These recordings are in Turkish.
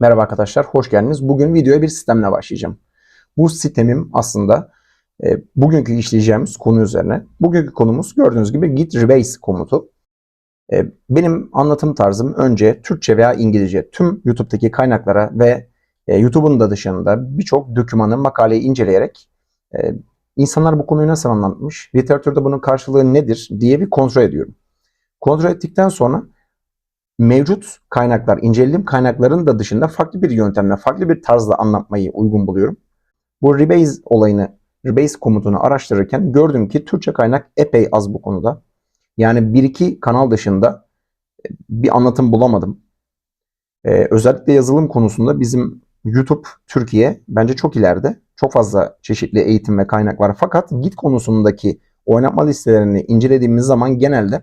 Merhaba arkadaşlar, hoş geldiniz. Bugün videoya bir sistemle başlayacağım. Bu sistemim aslında e, bugünkü işleyeceğimiz konu üzerine. Bugünkü konumuz gördüğünüz gibi git rebase komutu. E, benim anlatım tarzım önce Türkçe veya İngilizce tüm YouTube'daki kaynaklara ve e, YouTube'un da dışında birçok dokümanı, makaleyi inceleyerek e, insanlar bu konuyu nasıl anlatmış, literatürde bunun karşılığı nedir diye bir kontrol ediyorum. Kontrol ettikten sonra mevcut kaynaklar, incelediğim kaynakların da dışında farklı bir yöntemle, farklı bir tarzla anlatmayı uygun buluyorum. Bu rebase olayını, rebase komutunu araştırırken gördüm ki Türkçe kaynak epey az bu konuda. Yani bir iki kanal dışında e, bir anlatım bulamadım. Ee, özellikle yazılım konusunda bizim YouTube Türkiye bence çok ileride. Çok fazla çeşitli eğitim ve kaynak var. Fakat Git konusundaki oynatma listelerini incelediğimiz zaman genelde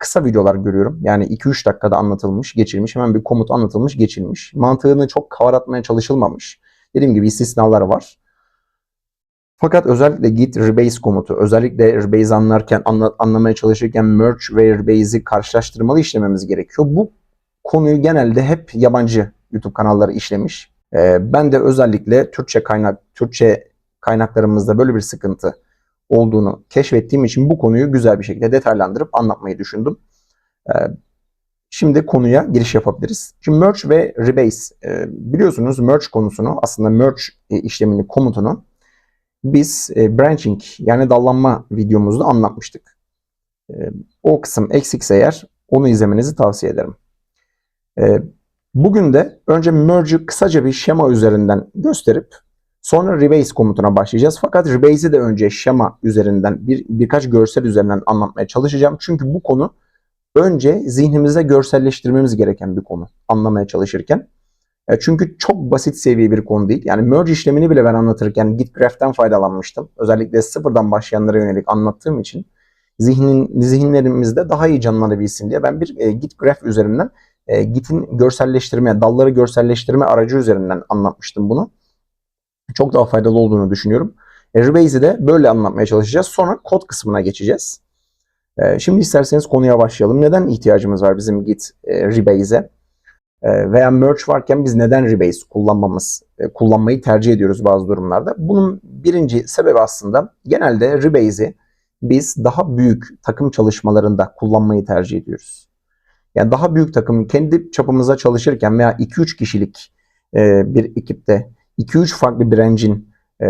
kısa videolar görüyorum. Yani 2-3 dakikada anlatılmış, geçilmiş. Hemen bir komut anlatılmış, geçilmiş. Mantığını çok kavratmaya çalışılmamış. Dediğim gibi istisnalar var. Fakat özellikle git rebase komutu, özellikle rebase anlarken, anla, anlamaya çalışırken merge ve rebase'i karşılaştırmalı işlememiz gerekiyor. Bu konuyu genelde hep yabancı YouTube kanalları işlemiş. Ee, ben de özellikle Türkçe kaynak, Türkçe kaynaklarımızda böyle bir sıkıntı olduğunu keşfettiğim için bu konuyu güzel bir şekilde detaylandırıp anlatmayı düşündüm. Ee, şimdi konuya giriş yapabiliriz. Şimdi merge ve rebase. Ee, biliyorsunuz merge konusunu aslında merge e, işlemini komutunu biz e, branching yani dallanma videomuzda anlatmıştık. O kısım eksikse eğer onu izlemenizi tavsiye ederim. Bugün de önce merge'ü kısaca bir şema üzerinden gösterip Sonra rebase komutuna başlayacağız. Fakat rebase'i de önce şema üzerinden bir birkaç görsel üzerinden anlatmaya çalışacağım. Çünkü bu konu önce zihnimizde görselleştirmemiz gereken bir konu anlamaya çalışırken. E, çünkü çok basit seviye bir konu değil. Yani merge işlemini bile ben anlatırken Git Graph'ten faydalanmıştım. Özellikle sıfırdan başlayanlara yönelik anlattığım için zihnin, zihinlerimizde daha iyi canlanabilsin diye ben bir e, Git Graph üzerinden e, Git'in görselleştirme, dalları görselleştirme aracı üzerinden anlatmıştım bunu çok daha faydalı olduğunu düşünüyorum. E, Rebase'i de böyle anlatmaya çalışacağız. Sonra kod kısmına geçeceğiz. E, şimdi isterseniz konuya başlayalım. Neden ihtiyacımız var bizim Git e, Rebase'e? Veya merge varken biz neden Rebase kullanmamız, kullanmayı tercih ediyoruz bazı durumlarda? Bunun birinci sebebi aslında genelde Rebase'i biz daha büyük takım çalışmalarında kullanmayı tercih ediyoruz. Yani daha büyük takım kendi çapımıza çalışırken veya 2-3 kişilik bir ekipte 2-3 farklı branch'in e,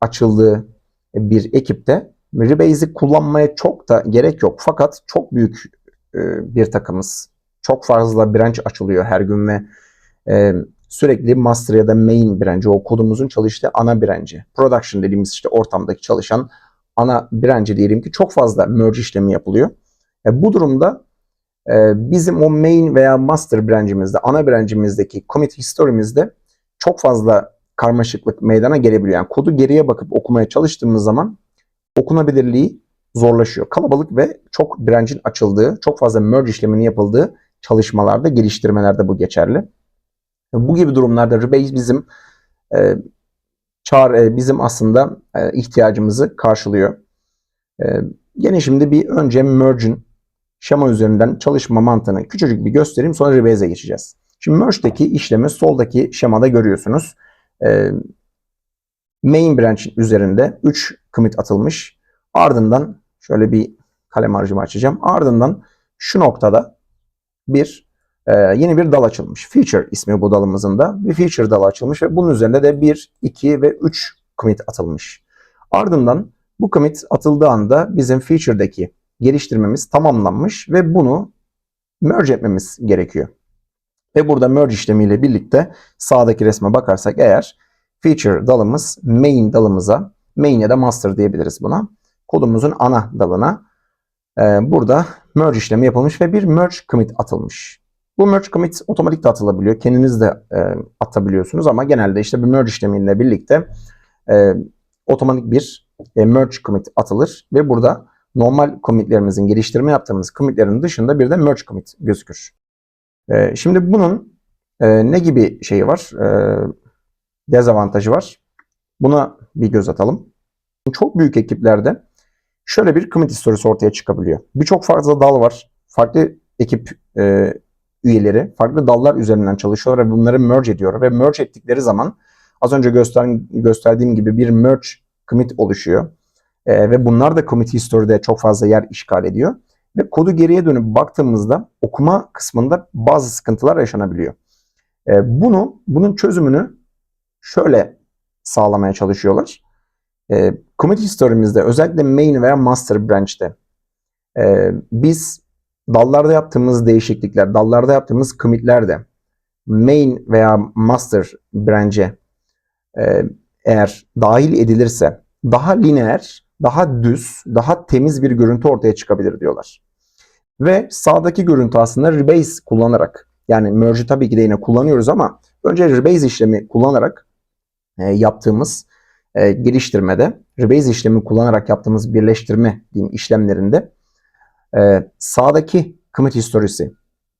açıldığı bir ekipte Rebase'i kullanmaya çok da gerek yok. Fakat çok büyük e, bir takımız. Çok fazla branch açılıyor her gün ve e, sürekli master ya da main branch'i o kodumuzun çalıştığı ana branch'i. Production dediğimiz işte ortamdaki çalışan ana branch'i diyelim ki çok fazla merge işlemi yapılıyor. E, bu durumda e, bizim o main veya master branch'imizde, ana branch'imizdeki commit history'mizde çok fazla karmaşıklık meydana gelebiliyor. Yani kodu geriye bakıp okumaya çalıştığımız zaman okunabilirliği zorlaşıyor. Kalabalık ve çok branch'in açıldığı, çok fazla merge işleminin yapıldığı çalışmalarda, geliştirmelerde bu geçerli. Bu gibi durumlarda Rebase bizim e, çağır e, bizim aslında e, ihtiyacımızı karşılıyor. E, yine şimdi bir önce merge'in şema üzerinden çalışma mantığını küçücük bir göstereyim sonra Rebase'e geçeceğiz. Şimdi merge'deki işlemi soldaki şemada görüyorsunuz. Ee, main branch üzerinde 3 commit atılmış. Ardından şöyle bir kalem harcımı açacağım. Ardından şu noktada bir e, yeni bir dal açılmış. Feature ismi bu dalımızın da. Bir feature dalı açılmış ve bunun üzerinde de 1, 2 ve 3 commit atılmış. Ardından bu commit atıldığı anda bizim feature'daki geliştirmemiz tamamlanmış ve bunu merge etmemiz gerekiyor. Ve burada merge işlemiyle birlikte sağdaki resme bakarsak eğer feature dalımız main dalımıza main ya da master diyebiliriz buna. Kodumuzun ana dalına e, burada merge işlemi yapılmış ve bir merge commit atılmış. Bu merge commit otomatik de atılabiliyor. Kendiniz de e, atabiliyorsunuz ama genelde işte bir merge işlemiyle birlikte e, otomatik bir e, merge commit atılır ve burada normal commitlerimizin geliştirme yaptığımız commitlerin dışında bir de merge commit gözükür. E, şimdi bunun e, ne gibi şeyi var? E, dezavantajı var. Buna bir göz atalım. Çok büyük ekiplerde şöyle bir commit historisi ortaya çıkabiliyor. Birçok fazla dal var. Farklı ekip e, üyeleri farklı dallar üzerinden çalışıyorlar ve bunları merge ediyor ve merge ettikleri zaman az önce göster gösterdiğim gibi bir merge commit oluşuyor. Ee, ve bunlar da commit history'de çok fazla yer işgal ediyor. Ve kodu geriye dönüp baktığımızda okuma kısmında bazı sıkıntılar yaşanabiliyor. Ee, bunu bunun çözümünü şöyle sağlamaya çalışıyorlar. Ee, commit history'mizde özellikle main veya master branch'te e, biz dallarda yaptığımız değişiklikler, dallarda yaptığımız commit'lerde main veya master branch'e e, eğer dahil edilirse daha lineer, daha düz, daha temiz bir görüntü ortaya çıkabilir diyorlar. Ve sağdaki görüntü aslında rebase kullanarak yani merge'i tabii ki de yine kullanıyoruz ama önce rebase işlemi kullanarak e, yaptığımız e, geliştirmede rebase işlemi kullanarak yaptığımız birleştirme diyeyim işlemlerinde e, sağdaki commit historisi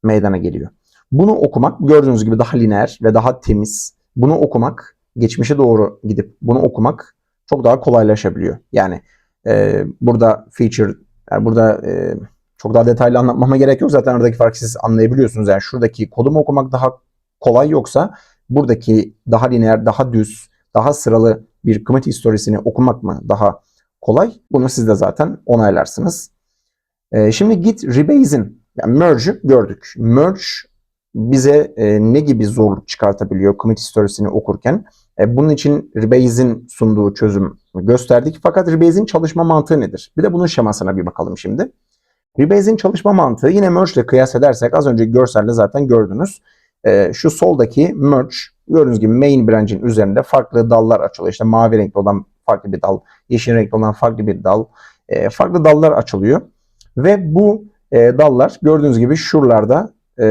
meydana geliyor. Bunu okumak gördüğünüz gibi daha lineer ve daha temiz. Bunu okumak, geçmişe doğru gidip bunu okumak çok daha kolaylaşabiliyor. Yani e, burada feature, yani burada e, çok daha detaylı anlatmama gerek yok. Zaten aradaki farkı siz anlayabiliyorsunuz. Yani şuradaki kodumu okumak daha kolay yoksa buradaki daha lineer, daha düz, daha sıralı bir commit historisini okumak mı daha kolay? Bunu siz de zaten onaylarsınız. E, şimdi git rebase'in yani merge'ü gördük. Merge bize e, ne gibi zorluk çıkartabiliyor commit historisini okurken? E, bunun için Rebase'in sunduğu çözüm gösterdik. Fakat Rebase'in çalışma mantığı nedir? Bir de bunun şemasına bir bakalım şimdi. Rebase'in çalışma mantığı yine Merge ile kıyas edersek az önce görselde zaten gördünüz. E, şu soldaki Merge gördüğünüz gibi main branch'in üzerinde farklı dallar açılıyor. İşte mavi renkli olan farklı bir dal, yeşil renkli olan farklı bir dal, e, farklı dallar açılıyor. Ve bu e, dallar gördüğünüz gibi şuralarda e,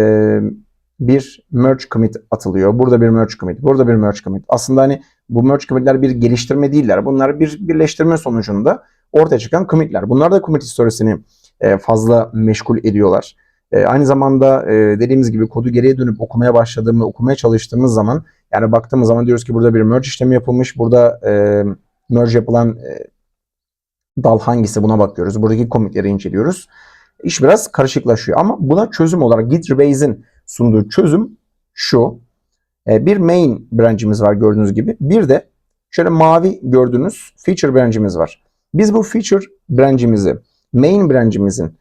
bir merge commit atılıyor. Burada bir merge commit, burada bir merge commit. Aslında hani bu merge commitler bir geliştirme değiller. Bunlar bir birleştirme sonucunda ortaya çıkan commitler. Bunlar da commit historisini e, fazla meşgul ediyorlar. E, aynı zamanda e, dediğimiz gibi kodu geriye dönüp okumaya başladığımda, okumaya çalıştığımız zaman yani baktığımız zaman diyoruz ki burada bir merge işlemi yapılmış. Burada merge yapılan dal hangisi buna bakıyoruz. Buradaki commitleri inceliyoruz. İş biraz karışıklaşıyor ama buna çözüm olarak Git Rebase'in sunduğu çözüm şu. E, bir main branch'imiz var gördüğünüz gibi. Bir de şöyle mavi gördüğünüz feature branch'imiz var. Biz bu feature branch'imizi main branch'imizin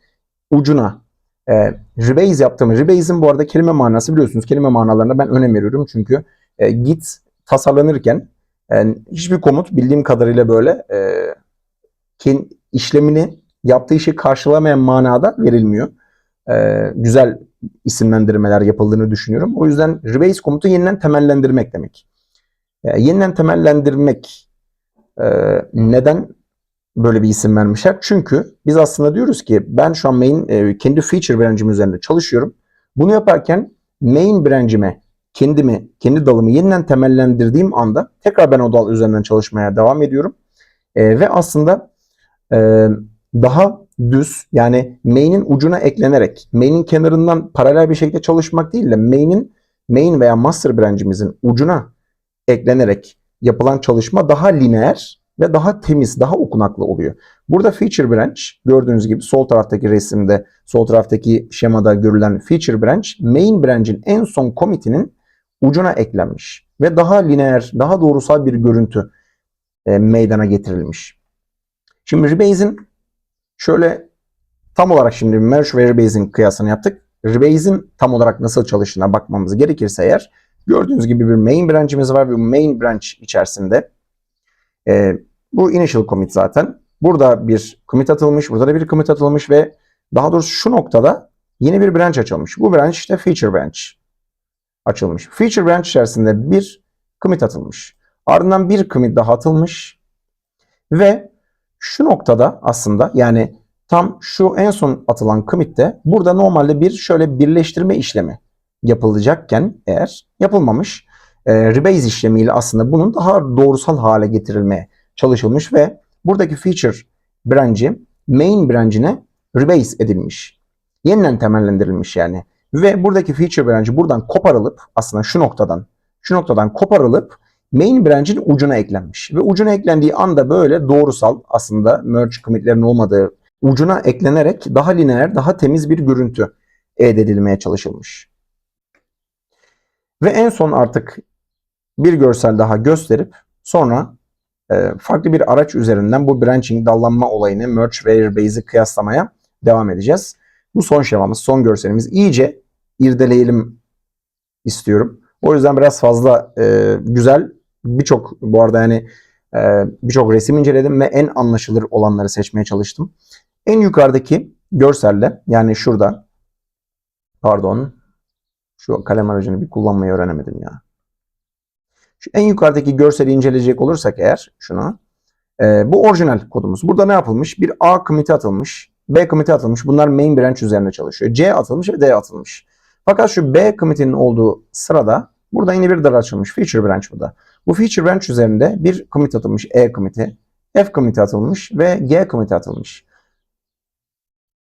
ucuna e, rebase yaptığımız, rebase'in bu arada kelime manası biliyorsunuz kelime manalarına ben önem veriyorum çünkü e, git tasarlanırken e, hiçbir komut bildiğim kadarıyla böyle e, işlemini yaptığı işi karşılamayan manada verilmiyor. E, güzel isimlendirmeler yapıldığını düşünüyorum. O yüzden rebase komutu yeniden temellendirmek demek. E, yeniden temellendirmek e, neden böyle bir isim vermişler? Çünkü biz aslında diyoruz ki ben şu an main e, kendi feature branch'im üzerinde çalışıyorum. Bunu yaparken main branch'ime kendimi, kendi dalımı yeniden temellendirdiğim anda tekrar ben o dal üzerinden çalışmaya devam ediyorum. E, ve aslında e, daha düz yani main'in ucuna eklenerek main'in kenarından paralel bir şekilde çalışmak değil de main'in main veya master branch'imizin ucuna eklenerek yapılan çalışma daha lineer ve daha temiz, daha okunaklı oluyor. Burada feature branch gördüğünüz gibi sol taraftaki resimde, sol taraftaki şemada görülen feature branch main branch'in en son commit'inin ucuna eklenmiş ve daha lineer, daha doğrusal bir görüntü e, meydana getirilmiş. Şimdi Rebase'in Şöyle tam olarak şimdi merge ve rebase'in kıyasını yaptık. Rebase'in tam olarak nasıl çalıştığına bakmamız gerekirse eğer gördüğünüz gibi bir main branch'imiz var bu main branch içerisinde e, bu initial commit zaten. Burada bir commit atılmış, burada da bir commit atılmış ve daha doğrusu şu noktada yeni bir branch açılmış. Bu branch işte feature branch açılmış. Feature branch içerisinde bir commit atılmış. Ardından bir commit daha atılmış ve şu noktada aslında yani tam şu en son atılan commit'te burada normalde bir şöyle birleştirme işlemi yapılacakken eğer yapılmamış e, rebase işlemiyle aslında bunun daha doğrusal hale getirilmeye çalışılmış ve buradaki feature branch'i main branch'ine rebase edilmiş. Yeniden temellendirilmiş yani. Ve buradaki feature branch'i buradan koparılıp aslında şu noktadan şu noktadan koparılıp main branch'in ucuna eklenmiş. Ve ucuna eklendiği anda böyle doğrusal aslında merge commitlerin olmadığı ucuna eklenerek daha lineer, daha temiz bir görüntü elde edilmeye çalışılmış. Ve en son artık bir görsel daha gösterip sonra e, farklı bir araç üzerinden bu branching, dallanma olayını merge ve rebase'i kıyaslamaya devam edeceğiz. Bu son şemamız, son görselimiz. İyice irdeleyelim istiyorum. O yüzden biraz fazla e, güzel birçok bu arada yani e, birçok resim inceledim ve en anlaşılır olanları seçmeye çalıştım. En yukarıdaki görselle yani şurada pardon şu kalem aracını bir kullanmayı öğrenemedim ya. Şu en yukarıdaki görseli inceleyecek olursak eğer şunu e, bu orijinal kodumuz. Burada ne yapılmış? Bir A commit atılmış. B commit'e atılmış. Bunlar main branch üzerine çalışıyor. C atılmış ve D atılmış. Fakat şu B commit'inin olduğu sırada burada yeni bir dar açılmış. Feature branch bu da. Bu feature branch üzerinde bir commit atılmış. E commit'e. F commit'e atılmış ve G commit'e atılmış.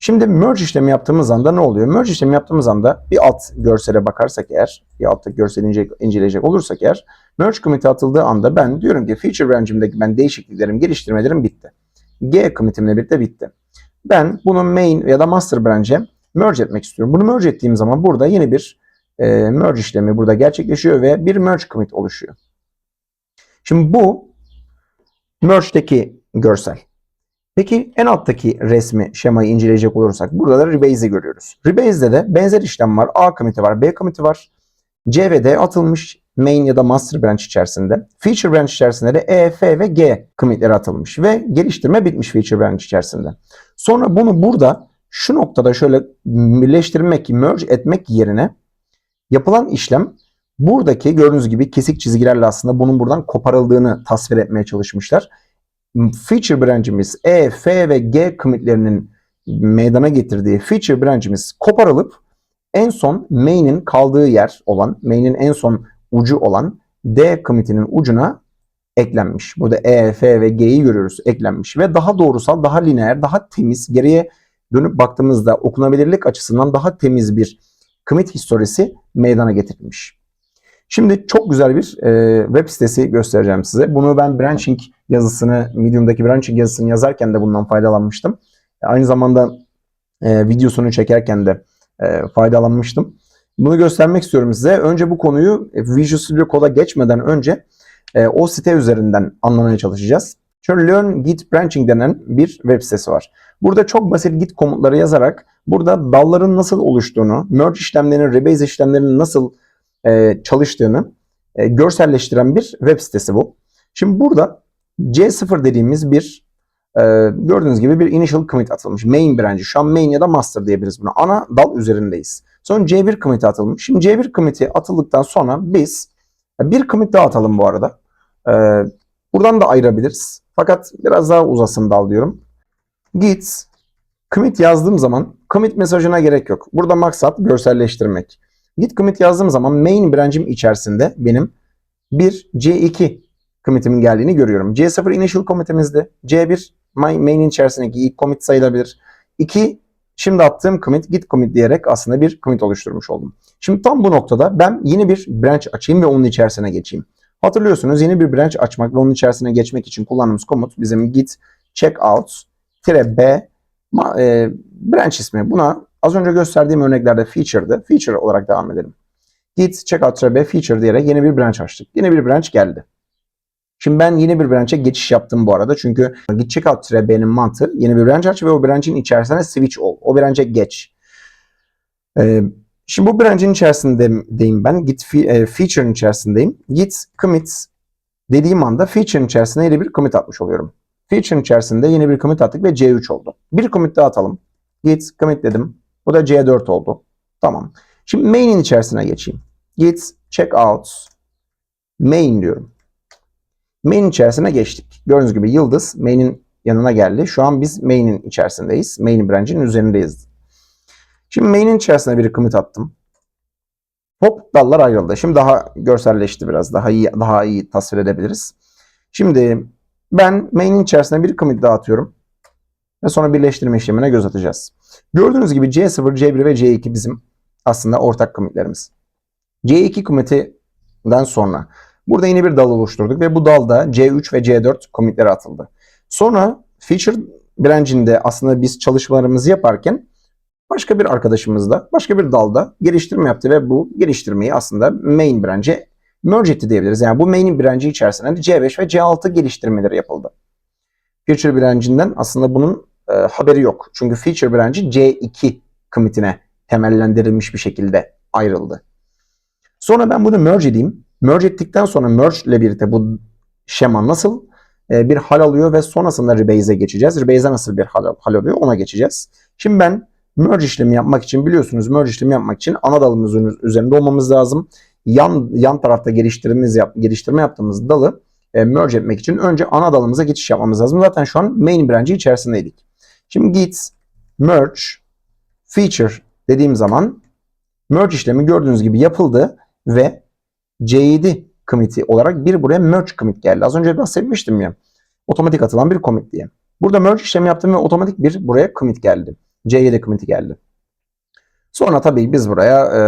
Şimdi merge işlemi yaptığımız anda ne oluyor? Merge işlemi yaptığımız anda bir alt görsele bakarsak eğer, bir alttaki görseli ince, inceleyecek olursak eğer, merge commit'e atıldığı anda ben diyorum ki feature branch'imdeki ben değişikliklerim, geliştirmelerim bitti. G commit'imle birlikte bitti. Ben bunu main ya da master branch'e merge etmek istiyorum. Bunu merge ettiğim zaman burada yeni bir e, merge işlemi burada gerçekleşiyor ve bir merge commit oluşuyor. Şimdi bu merge'deki görsel. Peki en alttaki resmi, şemayı inceleyecek olursak burada da rebase'i görüyoruz. Rebase'de de benzer işlem var. A commit'i var, B commit'i var. C ve D atılmış main ya da master branch içerisinde. Feature branch içerisinde de E, F ve G commit'leri atılmış ve geliştirme bitmiş feature branch içerisinde. Sonra bunu burada şu noktada şöyle birleştirmek, merge etmek yerine yapılan işlem buradaki gördüğünüz gibi kesik çizgilerle aslında bunun buradan koparıldığını tasvir etmeye çalışmışlar. Feature branch'imiz E, F ve G commit'lerinin meydana getirdiği feature branch'imiz koparılıp en son main'in kaldığı yer olan, main'in en son ucu olan D commit'inin ucuna eklenmiş. Burada E, F ve G'yi görüyoruz eklenmiş ve daha doğrusal, daha lineer, daha temiz, geriye dönüp baktığımızda okunabilirlik açısından daha temiz bir commit historisi meydana getirilmiş. Şimdi çok güzel bir e, web sitesi göstereceğim size. Bunu ben branching yazısını, Medium'daki branching yazısını yazarken de bundan faydalanmıştım. Aynı zamanda e, videosunu çekerken de e, faydalanmıştım. Bunu göstermek istiyorum size. Önce bu konuyu e, Visual Studio Code'a geçmeden önce e, o site üzerinden anlamaya çalışacağız. Şöyle Learn Git Branching denen bir web sitesi var. Burada çok basit git komutları yazarak burada dalların nasıl oluştuğunu, merge işlemlerinin, rebase işlemlerinin nasıl e, çalıştığını e, görselleştiren bir web sitesi bu. Şimdi burada C0 dediğimiz bir e, gördüğünüz gibi bir initial commit atılmış. Main branch. Şu an main ya da master diyebiliriz buna. Ana dal üzerindeyiz. Sonra C1 commit atılmış. Şimdi C1 commit'i atıldıktan sonra biz bir commit daha atalım bu arada. E, buradan da ayırabiliriz. Fakat biraz daha uzasın dal diyorum. Git commit yazdığım zaman commit mesajına gerek yok. Burada maksat görselleştirmek. Git commit yazdığım zaman main branch'im içerisinde benim bir C2 commit'imin geldiğini görüyorum. C0 initial commit'imizde. C1 main'in içerisindeki ilk commit sayılabilir. 2 şimdi attığım commit git commit diyerek aslında bir commit oluşturmuş oldum. Şimdi tam bu noktada ben yeni bir branch açayım ve onun içerisine geçeyim. Hatırlıyorsunuz yeni bir branch açmak ve onun içerisine geçmek için kullandığımız komut bizim git checkout b e, branch ismi. Buna az önce gösterdiğim örneklerde feature'dı. Feature olarak devam edelim. Git checkout b feature diyerek yeni bir branch açtık. Yeni bir branch geldi. Şimdi ben yeni bir branch'e geçiş yaptım bu arada. Çünkü git checkout b'nin mantığı yeni bir branch aç ve o branch'in içerisine switch ol. O branch'e geç. Ee, şimdi bu branch'in içerisindeyim ben. Git e, feature'ın içerisindeyim. Git commit dediğim anda feature'ın içerisine yeni bir commit atmış oluyorum. Feature'ın içerisinde yeni bir commit attık ve C3 oldu. Bir commit daha atalım. Git commit dedim. Bu da C4 oldu. Tamam. Şimdi main'in içerisine geçeyim. Git checkout main diyorum. Main içerisine geçtik. Gördüğünüz gibi yıldız main'in yanına geldi. Şu an biz main'in içerisindeyiz. Main branch'in üzerindeyiz. Şimdi main'in içerisine bir commit attım. Hop dallar ayrıldı. Şimdi daha görselleşti biraz. Daha iyi daha iyi tasvir edebiliriz. Şimdi ben main'in içerisine bir commit daha atıyorum. Ve sonra birleştirme işlemine göz atacağız. Gördüğünüz gibi C0, C1 ve C2 bizim aslında ortak commitlerimiz. C2 commiti'den sonra burada yeni bir dal oluşturduk ve bu dalda C3 ve C4 commitleri atıldı. Sonra feature branch'inde aslında biz çalışmalarımızı yaparken Başka bir arkadaşımız da başka bir dalda geliştirme yaptı ve bu geliştirmeyi aslında main branch'e merge etti diyebiliriz. Yani bu main branch'i içerisinde de C5 ve C6 geliştirmeleri yapıldı. Feature branch'inden aslında bunun e, haberi yok. Çünkü feature branch'i C2 commit'ine temellendirilmiş bir şekilde ayrıldı. Sonra ben bunu merge edeyim. Merge ettikten sonra merge ile birlikte bu şema nasıl e, bir hal alıyor ve sonrasında Rebase'e geçeceğiz. Rebase'e nasıl bir hal, hal alıyor ona geçeceğiz. Şimdi ben merge işlemi yapmak için biliyorsunuz merge işlemi yapmak için ana dalımızın üzerinde olmamız lazım. Yan yan tarafta geliştirmemiz yap, geliştirme yaptığımız dalı e, merge etmek için önce ana dalımıza geçiş yapmamız lazım. Zaten şu an main branch'i içerisindeydik. Şimdi git merge feature dediğim zaman merge işlemi gördüğünüz gibi yapıldı ve C7 committee olarak bir buraya merge commit geldi. Az önce bahsetmiştim ya. Otomatik atılan bir commit diye. Burada merge işlemi yaptım ve otomatik bir buraya commit geldi. C7 commit'i geldi. Sonra tabii biz buraya e,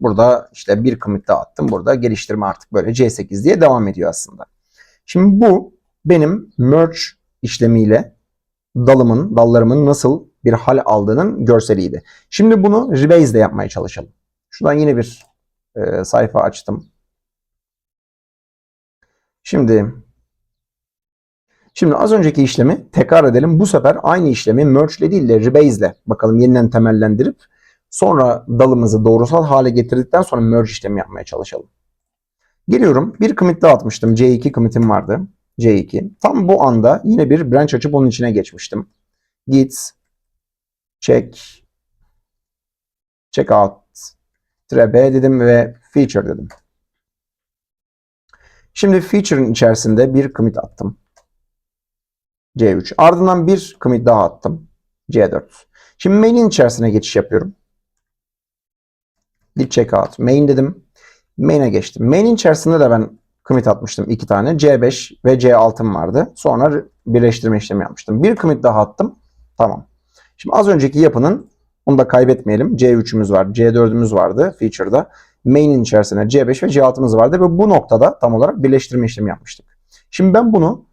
burada işte bir commit daha attım. Burada geliştirme artık böyle C8 diye devam ediyor aslında. Şimdi bu benim merge işlemiyle dalımın, dallarımın nasıl bir hal aldığının görseliydi. Şimdi bunu Rebase ile yapmaya çalışalım. Şuradan yine bir e, sayfa açtım. Şimdi Şimdi az önceki işlemi tekrar edelim. Bu sefer aynı işlemi merge ile değil de rebase ile bakalım yeniden temellendirip sonra dalımızı doğrusal hale getirdikten sonra merge işlemi yapmaya çalışalım. Geliyorum. Bir commit daha atmıştım. C2 commit'im vardı. C2. Tam bu anda yine bir branch açıp onun içine geçmiştim. Git check check out B dedim ve feature dedim. Şimdi feature'ın içerisinde bir commit attım. C3. Ardından bir commit daha attım. C4. Şimdi main'in içerisine geçiş yapıyorum. Git checkout. Main dedim. Main'e geçtim. Main'in içerisinde de ben commit atmıştım iki tane. C5 ve C6'm vardı. Sonra birleştirme işlemi yapmıştım. Bir commit daha attım. Tamam. Şimdi az önceki yapının onu da kaybetmeyelim. C3'ümüz var. C4'ümüz vardı feature'da. Main'in içerisine C5 ve C6'mız vardı ve bu noktada tam olarak birleştirme işlemi yapmıştık. Şimdi ben bunu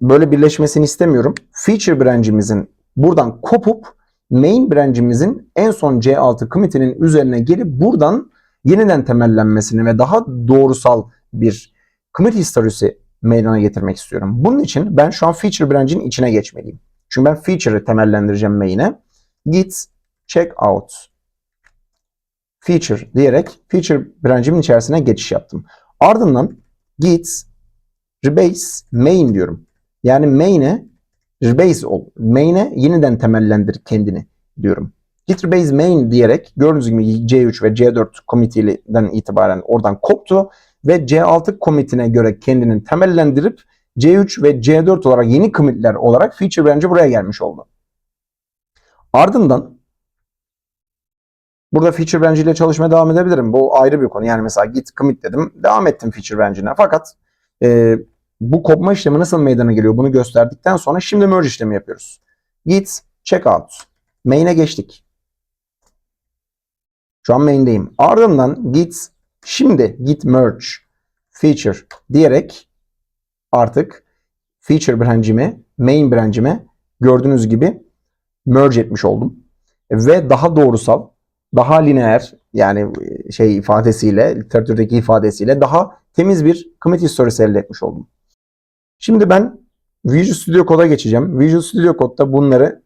böyle birleşmesini istemiyorum. Feature branch'imizin buradan kopup main branch'imizin en son C6 commit'inin üzerine gelip buradan yeniden temellenmesini ve daha doğrusal bir commit historisi meydana getirmek istiyorum. Bunun için ben şu an feature branch'in içine geçmeliyim. Çünkü ben feature'ı temellendireceğim main'e. Git check out feature diyerek feature branch'imin içerisine geçiş yaptım. Ardından git rebase main diyorum. Yani main'e rebase ol. Main'e yeniden temellendir kendini diyorum. Git rebase main diyerek gördüğünüz gibi C3 ve C4 committee'den itibaren oradan koptu ve C6 committee'ine göre kendini temellendirip C3 ve C4 olarak yeni commit'ler olarak feature branch'e buraya gelmiş oldu. Ardından burada feature branch ile çalışmaya devam edebilirim. Bu ayrı bir konu. Yani mesela git commit dedim. Devam ettim feature branch'ine. Fakat e, bu kopma işlemi nasıl meydana geliyor bunu gösterdikten sonra şimdi merge işlemi yapıyoruz. Git checkout. Main'e geçtik. Şu an main'deyim. Ardından git şimdi git merge feature diyerek artık feature branch'imi main branch'ime gördüğünüz gibi merge etmiş oldum. Ve daha doğrusal, daha lineer yani şey ifadesiyle, literatürdeki ifadesiyle daha temiz bir commit historisi elde etmiş oldum. Şimdi ben Visual Studio Code'a geçeceğim. Visual Studio Code'da bunları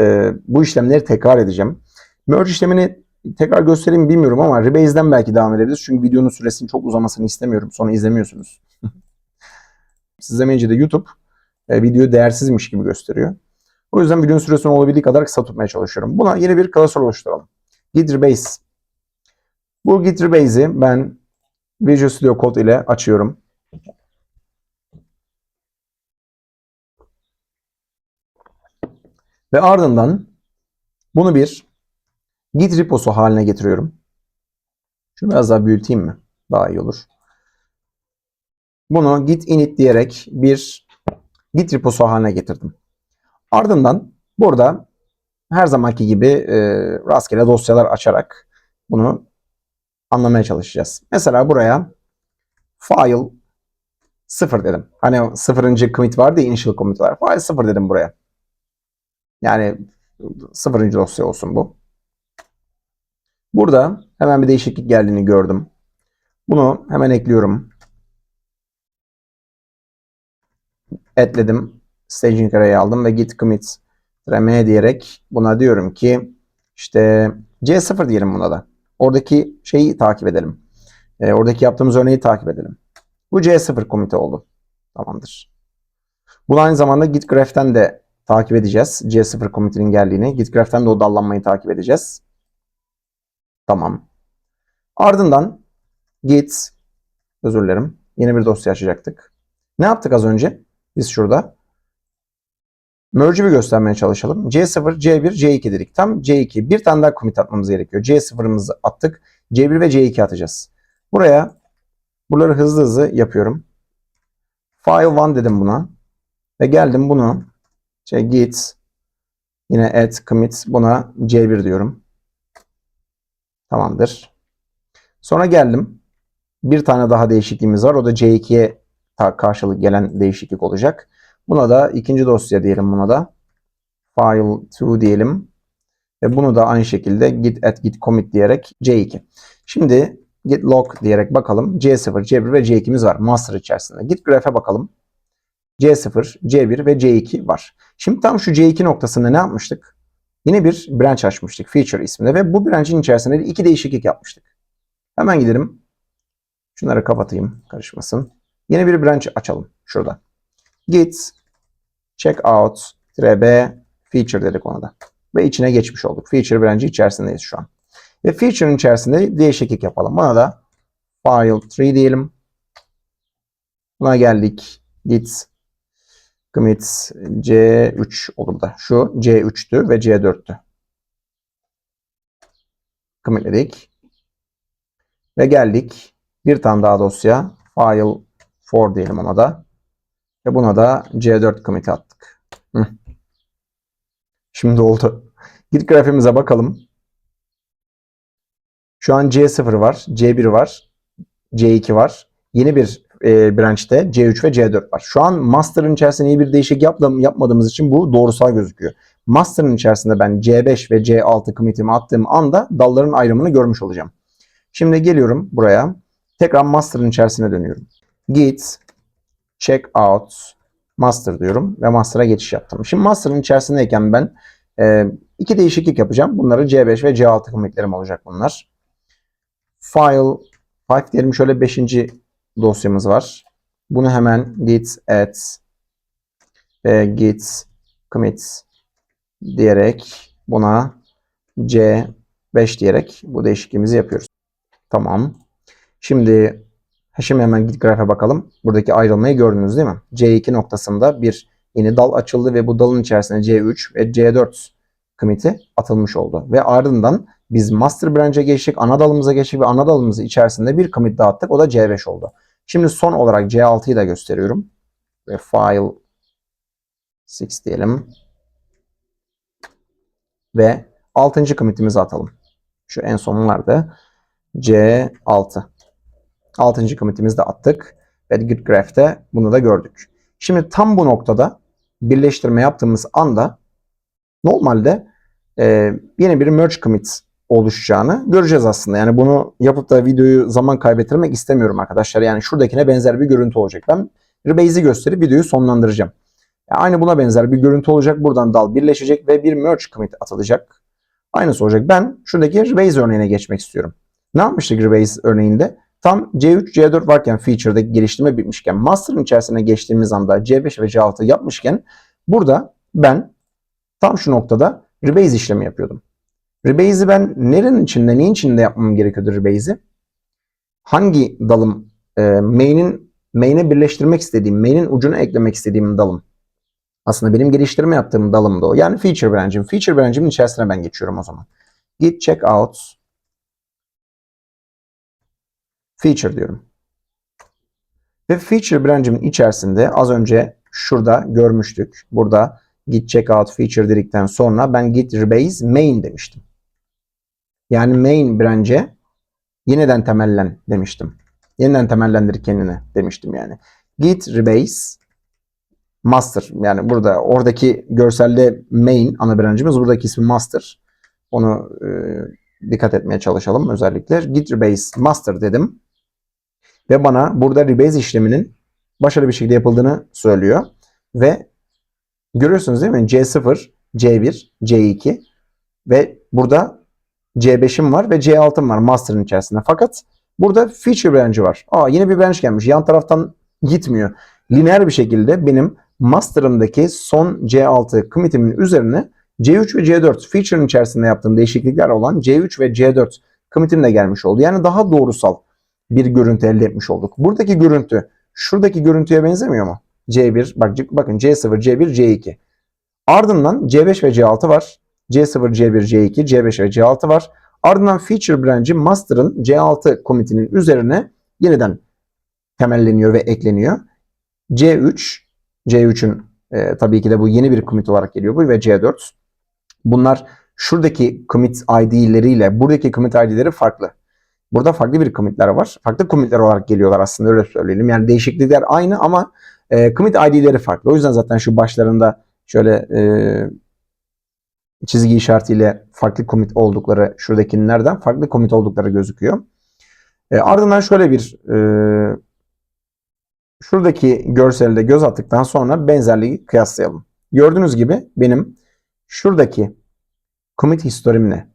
e, bu işlemleri tekrar edeceğim. Merge işlemini tekrar göstereyim bilmiyorum ama Rebase'den belki devam edebiliriz. Çünkü videonun süresinin çok uzamasını istemiyorum. Sonra izlemiyorsunuz. Siz de YouTube e, videoyu değersizmiş gibi gösteriyor. O yüzden videonun süresini olabildiği kadar kısa tutmaya çalışıyorum. Buna yeni bir klasör oluşturalım. Git Rebase. Bu Git Rebase'i ben Visual Studio Code ile açıyorum. Ve ardından bunu bir Git reposu haline getiriyorum. Şunu biraz daha büyüteyim mi? Daha iyi olur. Bunu git init diyerek bir Git reposu haline getirdim. Ardından burada her zamanki gibi e, rastgele dosyalar açarak bunu anlamaya çalışacağız. Mesela buraya file 0 dedim. Hani sıfırıncı commit vardı ya initial commit var. File 0 dedim buraya. Yani Sıfırıncı dosya olsun bu. Burada hemen bir değişiklik geldiğini gördüm. Bunu hemen ekliyorum. Ekledim. Staging array'i aldım ve git commit m diyerek buna diyorum ki işte C0 diyelim buna da. Oradaki şeyi takip edelim. E, oradaki yaptığımız örneği takip edelim. Bu C0 komite oldu. Tamamdır. Bunu aynı zamanda git graph'ten de takip edeceğiz. C0 komitenin geldiğini. Git graph'ten de o dallanmayı takip edeceğiz. Tamam. Ardından git özür dilerim. Yeni bir dosya açacaktık. Ne yaptık az önce? Biz şurada merge'i göstermeye çalışalım. C0, C1, C2 dedik. Tam C2. Bir tane daha commit atmamız gerekiyor. C0'ımızı attık. C1 ve C2 atacağız. Buraya buraları hızlı hızlı yapıyorum. File 1 dedim buna. Ve geldim bunu şey git yine add commit buna C1 diyorum. Tamamdır. Sonra geldim. Bir tane daha değişikliğimiz var. O da C2'ye karşılık gelen değişiklik olacak. Buna da ikinci dosya diyelim buna da. File 2 diyelim. Ve bunu da aynı şekilde git at git commit diyerek C2. Şimdi git log diyerek bakalım. C0, C1 ve C2'miz var master içerisinde. Git graph'e bakalım. C0, C1 ve C2 var. Şimdi tam şu C2 noktasında ne yapmıştık? Yine bir branch açmıştık feature isminde ve bu branch'in içerisinde de iki değişiklik yapmıştık. Hemen gidelim. Şunları kapatayım karışmasın. Yeni bir branch açalım şurada. Git checkout b feature dedik ona da. Ve içine geçmiş olduk. Feature branch'i içerisindeyiz şu an. Ve feature'ın içerisinde değişiklik yapalım. Buna da file 3 diyelim. Buna geldik. Git commit C3 olur da. Şu C3'tü ve C4'tü. Commitledik. Ve geldik. Bir tane daha dosya. File 4 diyelim ona da. Ve buna da C4 commit attık. Hı. Şimdi oldu. Git grafimize bakalım. Şu an C0 var, C1 var, C2 var. Yeni bir e, branch'te C3 ve C4 var. Şu an master'ın içerisinde iyi bir değişik yaptım, yapmadığımız için bu doğrusal gözüküyor. Master'ın içerisinde ben C5 ve C6 commit'imi attığım anda dalların ayrımını görmüş olacağım. Şimdi geliyorum buraya. Tekrar master'ın içerisine dönüyorum. Git check out master diyorum ve master'a geçiş yaptım. Şimdi master'ın içerisindeyken ben e, iki değişiklik yapacağım. Bunları C5 ve C6 commitlerim olacak bunlar. File 5 diyelim şöyle 5. dosyamız var. Bunu hemen git add ve git commit diyerek buna C5 diyerek bu değişikliğimizi yapıyoruz. Tamam. Şimdi Şimdi hemen git grafe bakalım. Buradaki ayrılmayı gördünüz değil mi? C2 noktasında bir yeni dal açıldı ve bu dalın içerisinde C3 ve C4 commiti atılmış oldu. Ve ardından biz master branch'e geçtik, ana dalımıza geçtik ve ana dalımızın içerisinde bir commit daha attık. O da C5 oldu. Şimdi son olarak C6'yı da gösteriyorum. Ve file 6 diyelim. Ve 6. commit'imizi atalım. Şu en sonlarda C6. 6. commit'imizi de attık. Ve git graph'te bunu da gördük. Şimdi tam bu noktada birleştirme yaptığımız anda normalde e, yeni bir merge commit oluşacağını göreceğiz aslında. Yani bunu yapıp da videoyu zaman kaybettirmek istemiyorum arkadaşlar. Yani şuradakine benzer bir görüntü olacak. Ben Rebase'i gösterip videoyu sonlandıracağım. Yani aynı buna benzer bir görüntü olacak. Buradan dal birleşecek ve bir merge commit atılacak. Aynısı olacak. Ben şuradaki Rebase örneğine geçmek istiyorum. Ne yapmıştık Rebase örneğinde? Tam C3, C4 varken feature'da geliştirme bitmişken master'ın içerisine geçtiğimiz anda C5 ve C6 yapmışken burada ben tam şu noktada rebase işlemi yapıyordum. Rebase'i ben nerenin içinde, neyin içinde yapmam gerekiyordu rebase'i? Hangi dalım e, main'in main'e birleştirmek istediğim, main'in ucuna eklemek istediğim dalım. Aslında benim geliştirme yaptığım dalım da o. Yani feature branch'im. Feature branch'imin içerisine ben geçiyorum o zaman. Git check out feature diyorum. Ve feature branch'imin içerisinde az önce şurada görmüştük. Burada git checkout feature dedikten sonra ben git rebase main demiştim. Yani main branch'e yeniden temellen demiştim. Yeniden temellendir kendine demiştim yani. Git rebase master. Yani burada oradaki görselde main ana branch'imiz buradaki ismi master. Onu e, dikkat etmeye çalışalım özellikle. Git rebase master dedim. Ve bana burada rebase işleminin başarılı bir şekilde yapıldığını söylüyor. Ve görüyorsunuz değil mi? C0, C1, C2 ve burada C5'im var ve C6'm var master'ın içerisinde. Fakat burada feature branch'i var. Aa yeni bir branch gelmiş. Yan taraftan gitmiyor. Lineer bir şekilde benim master'ımdaki son C6 commit'imin üzerine C3 ve C4 feature'ın içerisinde yaptığım değişiklikler olan C3 ve C4 commit'im de gelmiş oldu. Yani daha doğrusal bir görüntü elde etmiş olduk. Buradaki görüntü şuradaki görüntüye benzemiyor mu? C1 bak bakın C0, C1, C2. Ardından C5 ve C6 var. C0, C1, C2, C5 ve C6 var. Ardından feature branch'i master'ın C6 commit'inin üzerine yeniden temelleniyor ve ekleniyor. C3, C3'ün e, tabii ki de bu yeni bir commit olarak geliyor bu ve C4. Bunlar şuradaki commit ID'leriyle buradaki commit ID'leri farklı. Burada farklı bir commitler var. Farklı commitler olarak geliyorlar aslında öyle söyleyelim. Yani değişiklikler aynı ama e, commit ID'leri farklı. O yüzden zaten şu başlarında şöyle e, çizgi işaretiyle farklı commit oldukları şuradakilerden farklı commit oldukları gözüküyor. E, ardından şöyle bir e, şuradaki görselde göz attıktan sonra benzerliği kıyaslayalım. Gördüğünüz gibi benim şuradaki commit historimle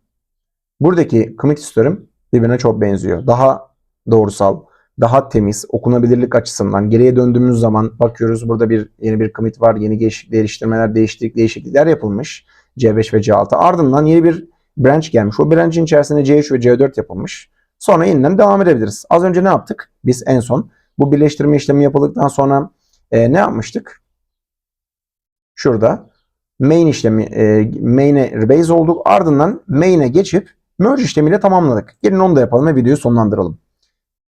buradaki commit historim birbirine çok benziyor. Daha doğrusal, daha temiz, okunabilirlik açısından geriye döndüğümüz zaman bakıyoruz burada bir yeni bir commit var, yeni geliştirmeler, değişiklik, değişiklikler yapılmış. C5 ve C6. Ardından yeni bir branch gelmiş. O branch'in içerisinde C3 ve C4 yapılmış. Sonra yeniden devam edebiliriz. Az önce ne yaptık? Biz en son bu birleştirme işlemi yapıldıktan sonra e, ne yapmıştık? Şurada main işlemi e, main'e rebase olduk. Ardından main'e geçip merge işlemiyle tamamladık. Gelin onu da yapalım ve videoyu sonlandıralım.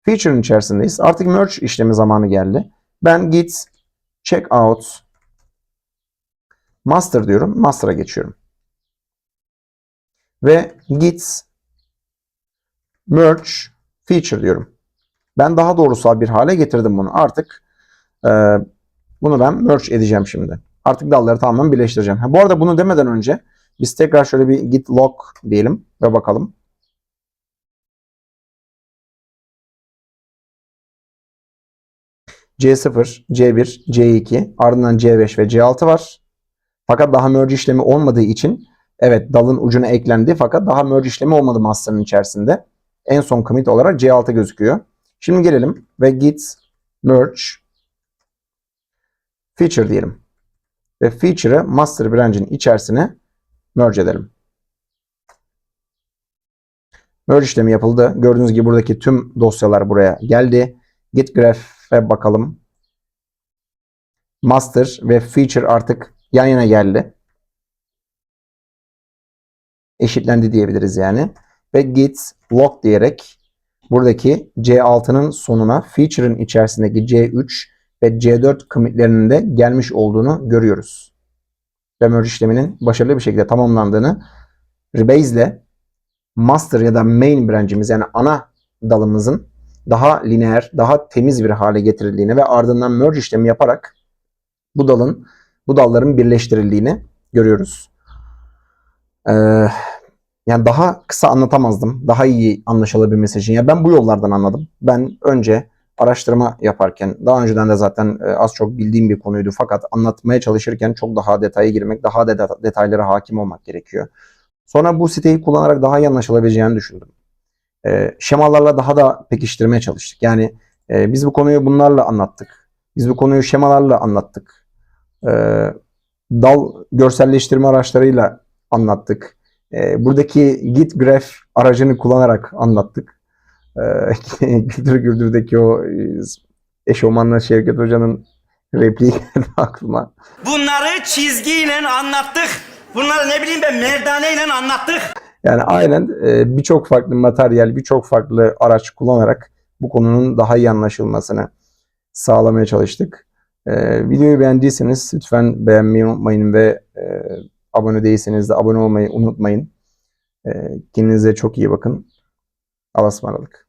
Feature'ın içerisindeyiz. Artık merge işlemi zamanı geldi. Ben git checkout master diyorum. Master'a geçiyorum. Ve git merge feature diyorum. Ben daha doğrusal bir hale getirdim bunu. Artık e, bunu ben merge edeceğim şimdi. Artık dalları tamamen birleştireceğim. Ha, bu arada bunu demeden önce biz tekrar şöyle bir git log diyelim ve bakalım. C0, C1, C2, ardından C5 ve C6 var. Fakat daha merge işlemi olmadığı için evet dalın ucuna eklendi fakat daha merge işlemi olmadı master'ın içerisinde. En son commit olarak C6 gözüküyor. Şimdi gelelim ve git merge feature diyelim. Ve feature'ı master branch'in içerisine merge edelim. Merge işlemi yapıldı. Gördüğünüz gibi buradaki tüm dosyalar buraya geldi. Git graph'e bakalım. Master ve feature artık yan yana geldi. Eşitlendi diyebiliriz yani. Ve git log diyerek buradaki C6'nın sonuna feature'ın içerisindeki C3 ve C4 commitlerinin de gelmiş olduğunu görüyoruz. Ve merge işleminin başarılı bir şekilde tamamlandığını Rebase ile master ya da main branch'imiz yani ana dalımızın daha lineer, daha temiz bir hale getirildiğini ve ardından merge işlemi yaparak bu dalın, bu dalların birleştirildiğini görüyoruz. Ee, yani daha kısa anlatamazdım. Daha iyi anlaşılabilmesi için. Ya ben bu yollardan anladım. Ben önce araştırma yaparken daha önceden de zaten e, az çok bildiğim bir konuydu fakat anlatmaya çalışırken çok daha detaya girmek, daha deta- detaylara hakim olmak gerekiyor. Sonra bu siteyi kullanarak daha iyi anlaşılabileceğini düşündüm. E, şemalarla daha da pekiştirmeye çalıştık. Yani e, biz bu konuyu bunlarla anlattık. Biz bu konuyu şemalarla anlattık. E, dal görselleştirme araçlarıyla anlattık. E, buradaki Git Graph aracını kullanarak anlattık. E, Güldür Güldür'deki o e, eşofmanla Şevket Hoca'nın repliği geldi aklıma. Bunları çizgiyle anlattık. Bunları ne bileyim ben merdaneyle anlattık. Yani aynen e, birçok farklı materyal, birçok farklı araç kullanarak bu konunun daha iyi anlaşılmasını sağlamaya çalıştık. E, videoyu beğendiyseniz lütfen beğenmeyi unutmayın ve e, abone değilseniz de abone olmayı unutmayın. E, kendinize çok iyi bakın. Allah'a ısmarladık.